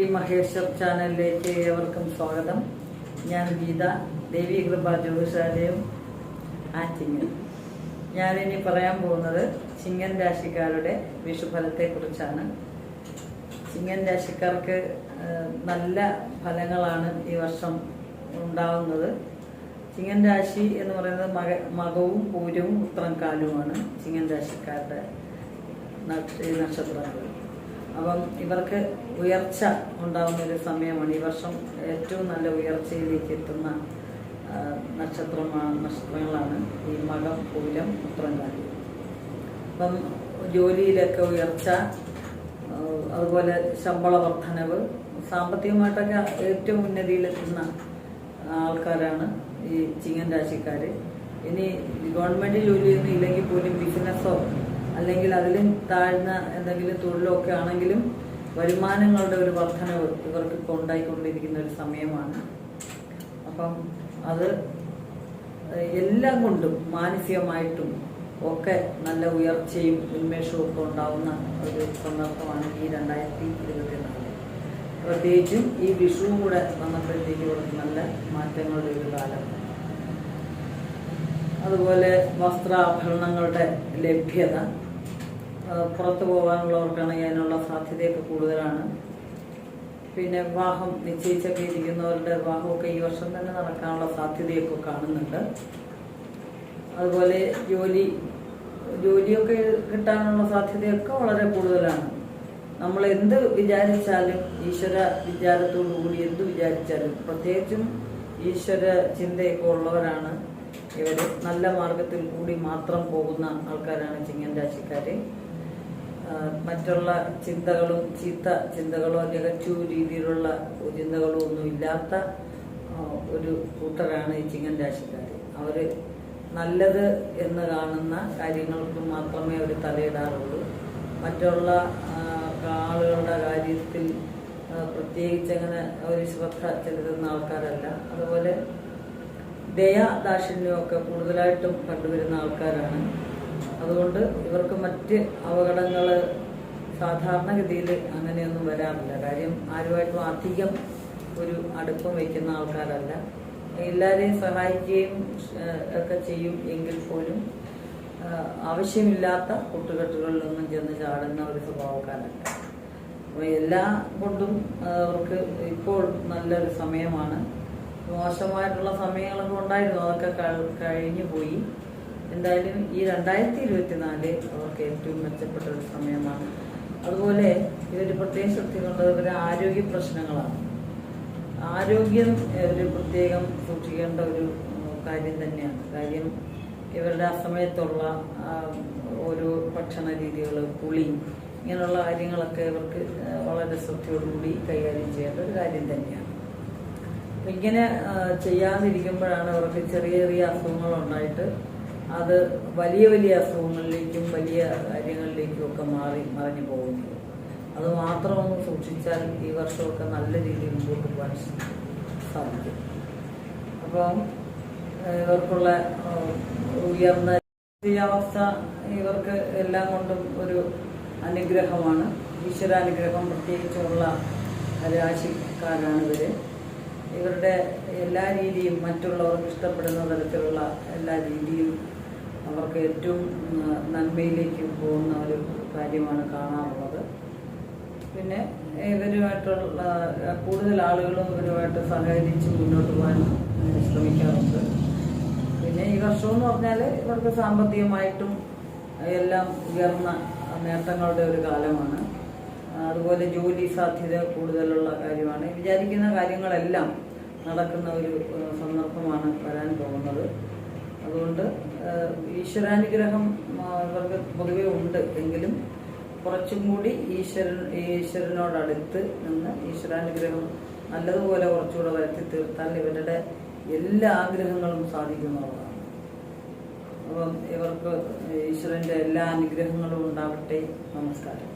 ഈ മഹേശ്വർ ചാനലിലേക്ക് ഏവർക്കും സ്വാഗതം. ഞാൻ ഗീത ദേവി കൃപ ജ്യോതിശാലയം ആറ്റിങ്ങൽ. ഞാനിനി പറയാൻ പോകുന്നത് ചിങ്ങൻ രാശിക്കാരുടെ വിഷുഫലത്തെ കുറിച്ചാണ് ചിങ്ങൻ രാശിക്കാർക്ക് നല്ല ഫലങ്ങളാണ് ഈ വർഷം ഉണ്ടാവുന്നത്. ചിങ്ങൻ രാശി എന്ന് പറയുന്നത് മക മകവും പൂരവും ഉത്രം കാലുമാണ് ചിങ്ങൻ രാശിക്കാരുടെ നക്ഷ- നക്ഷത്രങ്ങൾ. അപ്പം ഇവർക്ക് ഉയർച്ച ഉണ്ടാകുന്ന ഒരു സമയമാണ്. ഈ വർഷം ഏറ്റവും നല്ല ഉയർച്ചയിലേക്ക് എത്തുന്ന നക്ഷത്രമാണ് നക്ഷത്രങ്ങളാണ് ഈ മകം പൂരം ഉത്തരങ്കാലി അപ്പം ജോലിയിലൊക്കെ ഉയർച്ച അതുപോലെ ശമ്പള വർധനവ് സാമ്പത്തികമായിട്ടൊക്കെ ഏറ്റവും ഉന്നതിയിലെത്തുന്ന ആൾക്കാരാണ് ഈ ചിങ്ങൻ രാശിക്കാർ ഇനി ഗവൺമെന്റ് ജോലിയൊന്നും ഇല്ലെങ്കിൽ പോലും ബിസിനസ്സോ അല്ലെങ്കിൽ അതിലും താഴ്ന്ന എന്തെങ്കിലും തൊഴിലോ ഒക്കെ ആണെങ്കിലും വരുമാനങ്ങളുടെ ഒരു വർധന ഇവർക്ക് ഉണ്ടായിക്കൊണ്ടിരിക്കുന്ന ഒരു സമയമാണ്. അപ്പം അത് എല്ലാം കൊണ്ടും മാനസികമായിട്ടും ഒക്കെ നല്ല ഉയർച്ചയും ഉന്മേഷവും ഒക്കെ ഉണ്ടാവുന്ന ഒരു സന്ദർഭമാണ് ഈ രണ്ടായിരത്തി ഇരുപത്തി നാല് പ്രത്യേകിച്ചും ഈ വിഷുവും കൂടെ വന്നപ്പോഴത്തേക്ക് ഇവർക്ക് നല്ല മാറ്റങ്ങളുടെ ഒരു കാലം. അതുപോലെ വസ്ത്രാഭരണങ്ങളുടെ ലഭ്യത പുറത്തു പോകാനുള്ളവർക്കാണെങ്കിൽ അതിനുള്ള സാധ്യതയൊക്കെ കൂടുതലാണ്. പിന്നെ വിവാഹം നിശ്ചയിച്ചൊക്കെ ഇരിക്കുന്നവരുടെ വിവാഹമൊക്കെ ഈ വർഷം തന്നെ നടക്കാനുള്ള സാധ്യതയൊക്കെ കാണുന്നുണ്ട്. അതുപോലെ ജോലി ജോലിയൊക്കെ കിട്ടാനുള്ള സാധ്യതയൊക്കെ വളരെ കൂടുതലാണ്. നമ്മൾ എന്ത് വിചാരിച്ചാലും ഈശ്വര വിചാരത്തോടു കൂടി എന്ത് വിചാരിച്ചാലും പ്രത്യേകിച്ചും ഈശ്വര ചിന്തയൊക്കെ ഉള്ളവരാണ് ഇവർ നല്ല മാർഗത്തിൽ കൂടി മാത്രം പോകുന്ന ആൾക്കാരാണ് ചിങ്ങൻ രാശിക്കാര്. ആ, മറ്റുള്ള ചിന്തകളും ചീത്ത ചിന്തകളോ നെഗറ്റീവ് രീതിയിലുള്ള ചിന്തകളോ ഒന്നും ഇല്ലാത്ത ഒരു കൂട്ടരാണ് ഈ ചിങ്ങൻ രാശിക്കാർ അവർ നല്ലത് എന്ന് കാണുന്ന കാര്യങ്ങൾക്ക് മാത്രമേ അവർ തലയിടാറുള്ളൂ. മറ്റുള്ള ആളുകളുടെ കാര്യത്തിൽ പ്രത്യേകിച്ച് അങ്ങനെ ഒരു ശ്രദ്ധ ചെലുത്തുന്ന ആൾക്കാരല്ല. അതുപോലെ ദയാദാക്ഷിണ്യമൊക്കെ കൂടുതലായിട്ടും കണ്ടുവരുന്ന ആൾക്കാരാണ്. അതുകൊണ്ട് ഇവർക്ക് മറ്റ് അപകടങ്ങൾ സാധാരണഗതിയിൽ അങ്ങനെയൊന്നും വരാറില്ല. കാര്യം ആരുമായിട്ടും അധികം ഒരു അടുപ്പം വയ്ക്കുന്ന ആൾക്കാരല്ല. എല്ലാവരെയും സഹായിക്കുകയും ഒക്കെ ചെയ്യും എങ്കിൽ പോലും ആവശ്യമില്ലാത്ത കൂട്ടുകെട്ടുകളിലൊന്നും ചെന്ന് ചാടുന്ന ഒരു സ്വഭാവക്കാരല്ല. അപ്പോൾ എല്ലാ കൊണ്ടും അവർക്ക് ഇപ്പോൾ നല്ലൊരു സമയമാണ്. മോശമായിട്ടുള്ള സമയങ്ങളൊക്കെ ഉണ്ടായിരുന്നു. അതൊക്കെ കഴിഞ്ഞു പോയി എന്തായാലും ഈ രണ്ടായിരത്തി ഇരുപത്തിനാല് അവർക്ക് ഏറ്റവും മെച്ചപ്പെട്ട ഒരു സമയമാണ്. അതുപോലെ ഇവർ പ്രത്യേകം ശ്രദ്ധിക്കേണ്ടത് ഇവരുടെ ആരോഗ്യ പ്രശ്നങ്ങളാണ്. ആരോഗ്യം ഒരു പ്രത്യേകം സൂക്ഷിക്കേണ്ട ഒരു കാര്യം തന്നെയാണ്. കാര്യം ഇവരുടെ അസമയത്തുള്ള ഓരോ ഭക്ഷണ രീതികൾ കുളി ഇങ്ങനെയുള്ള കാര്യങ്ങളൊക്കെ ഇവർക്ക് വളരെ ശ്രദ്ധയോടുകൂടി കൈകാര്യം ചെയ്യേണ്ട ഒരു കാര്യം തന്നെയാണ്. ഇങ്ങനെ ചെയ്യാതിരിക്കുമ്പോഴാണ് അവർക്ക് ചെറിയ ചെറിയ അസുഖങ്ങൾ ഉണ്ടായിട്ട് അത് വലിയ വലിയ അസുഖങ്ങളിലേക്കും വലിയ കാര്യങ്ങളിലേക്കും ഒക്കെ മാറി മറിഞ്ഞു പോകുന്നത് അത് മാത്രം ഒന്ന് സൂക്ഷിച്ചാൽ ഈ വർഷമൊക്കെ നല്ല രീതിയിൽ മുമ്പോട്ട് പോകാൻ സാധിക്കും. അപ്പം ഇവർക്കുള്ള ഉയർന്ന അവസ്ഥ ഇവർക്ക് എല്ലാം കൊണ്ടും ഒരു അനുഗ്രഹമാണ്. ഈശ്വരാനുഗ്രഹം പ്രത്യേകിച്ചുള്ള രാശിക്കാരാണ് ഇവർ ഇവരുടെ എല്ലാ രീതിയും മറ്റുള്ളവർക്ക് ഇഷ്ടപ്പെടുന്ന തരത്തിലുള്ള എല്ലാ രീതിയും അവർക്ക് ഏറ്റവും നന്മയിലേക്ക് പോകുന്ന ഒരു കാര്യമാണ് കാണാറുള്ളത്. പിന്നെ ഇവരുമായിട്ടുള്ള കൂടുതൽ ആളുകളും ഇവരുമായിട്ട് സഹകരിച്ച് മുന്നോട്ട് പോകാൻ ശ്രമിക്കാറുണ്ട്. പിന്നെ ഈ വർഷം എന്ന് പറഞ്ഞാൽ ഇവർക്ക് സാമ്പത്തികമായിട്ടും എല്ലാം ഉയർന്ന നേട്ടങ്ങളുടെ ഒരു കാലമാണ്. അതുപോലെ ജോലി സാധ്യത കൂടുതലുള്ള കാര്യമാണ്. വിചാരിക്കുന്ന കാര്യങ്ങളെല്ലാം നടക്കുന്ന ഒരു സന്ദർഭമാണ് വരാൻ പോകുന്നത്. അതുകൊണ്ട് ഈശ്വരാനുഗ്രഹം ഇവർക്ക് പൊതുവെ ഉണ്ട് എങ്കിലും കുറച്ചും കൂടി ഈശ്വരൻ ഈശ്വരനോടടുത്ത് നിന്ന് ഈശ്വരാനുഗ്രഹം നല്ലതുപോലെ കുറച്ചുകൂടെ വരുത്തി തീർത്താൽ ഇവരുടെ എല്ലാ ആഗ്രഹങ്ങളും സാധിക്കുന്നതാണ് അപ്പം ഇവർക്ക് ഈശ്വരന്റെ എല്ലാ അനുഗ്രഹങ്ങളും ഉണ്ടാവട്ടെ. നമസ്കാരം.